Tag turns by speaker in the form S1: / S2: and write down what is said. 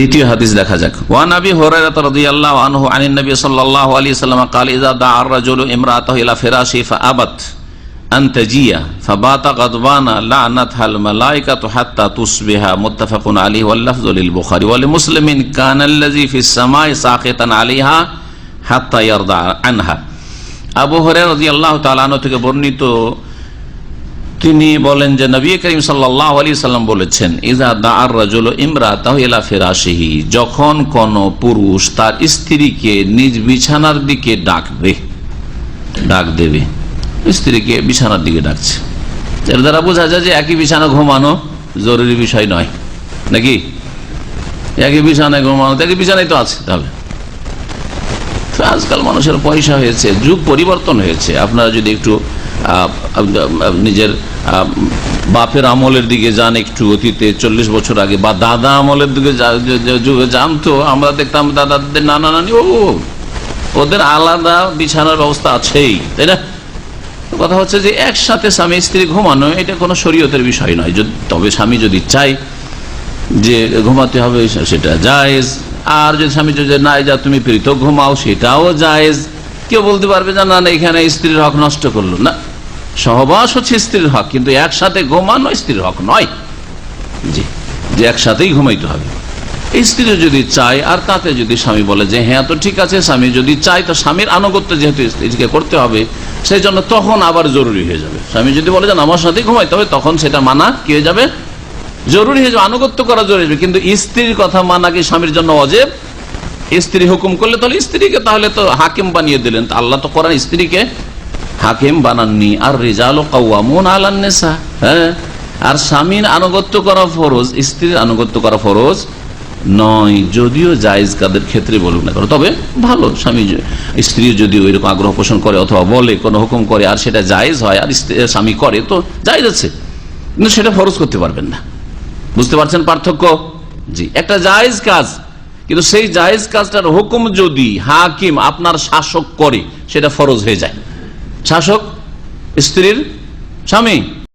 S1: দ্বিতীয় হাদিস দেখা যাক ওয়ান আবি হুরায়রা রাদিয়াল্লাহু আনহু আনিন নবী সাল্লাল্লাহু আলাইহি সাল্লাম قال اذا دعا الرجل امراته الى فراشه فابت ان تجيء فبات غضبانا لعنتها الملائكه حتى تصبح متفق عليه واللفظ للبخاري ولمسلم كان الذي في السماء ساقطا عليها حتى يرضى عنها আবু হরে রাজি আল্লাহ তালানো থেকে বর্ণিত তিনি বলেন যে নবী করিম সাল্লাহ আলী সাল্লাম বলেছেন ইজা দার রাজুল ইমরা তাহিলা ফেরাসিহি যখন কোন পুরুষ তার স্ত্রীকে নিজ বিছানার দিকে ডাকবে, ডাক দেবে, স্ত্রীকে বিছানার দিকে ডাকছে। এর দ্বারা বোঝা যায় যে একই বিছানা ঘুমানো জরুরি বিষয় নয়, নাকি? একই বিছানায় ঘুমানো একই বিছানায় তো আছে তাহলে। আজকাল মানুষের পয়সা হয়েছে, যুগ পরিবর্তন হয়েছে। আপনারা যদি একটু নিজের বাপের আমলের দিকে যান একটু অতীতে, চল্লিশ বছর আগে। বা দাদা আমলের দিকে যুগে যান তো, আমরা দেখতাম দাদাদের নানা নানি, ও, ওদের আলাদা বিছানার ব্যবস্থা আছেই, তাই না? কথা হচ্ছে যে একসাথে স্বামী স্ত্রী ঘুমানো, এটা কোনো শরীয়তের বিষয় নয়। তবে স্বামী যদি চাই যে ঘুমাতে হবে, সেটা জায়েজ। আর যদি স্বামী যদি না যা তুমি পৃথক ঘুমাও, সেটাও জায়েজ। কেউ বলতে পারবে যে, না না, এখানে স্ত্রীর হক নষ্ট করল। না। সহবাস হচ্ছে স্ত্রীর হক, কিন্তু একসাথে ঘুমানো স্ত্রীর হক নয়। জি, যে একসাথেই ঘুমাইতে হবে। স্ত্রী যদি চায়, আর তাতে যদি স্বামী বলে যে হ্যাঁ তো ঠিক আছে, স্বামী যদি চায়, তো স্বামীর আনুগত্য যেহেতু স্ত্রীকে করতে হবে সেই জন্য তখন আবার জরুরি হয়ে যাবে। স্বামী যদি বলে যে আমার সাথেই ঘুমাইতে হবে, তখন সেটা মানা কি হয়ে যাবে? জরুরি হয়ে যাবে, আনুগত্য করা জরুরি হবে। কিন্তু স্ত্রীর কথা মানা কি স্বামীর জন্য অজেব? স্ত্রী হুকুম করলে তাহলে স্ত্রীকে তাহলে তো হাকিম বানিয়ে দিলেন। আল্লাহ তো করেন স্ত্রীকে হাকিম বানাননি, আর রেজাল কাউমন আলান্নেসা হ্যাঁ? আর স্বামীর আনুগত্য করা ফরজ, স্ত্রীর আনুগত্য করা ফরজ নয়, যদিও জায়েজ কাদের ক্ষেত্রে বলুক না তবে ভালো, স্বামী স্ত্রী যদি ওই রকম আগ্রহ পোষণ করে অথবা বলে, কোনো হুকুম করে, আর সেটা জায়েজ হয়, আর স্বামী করে, তো জায়েজ আছে। কিন্তু সেটা ফরজ করতে পারবেন না। বুঝতে পারছেন পার্থক্য? জি, একটা জায়েজ কাজ, কিন্তু সেই জায়েজ কাজটার হুকুম যদি হাকিম আপনার শাসক করে, সেটা ফরজ হয়ে যায়। শাসক স্ত্রীর স্বামী।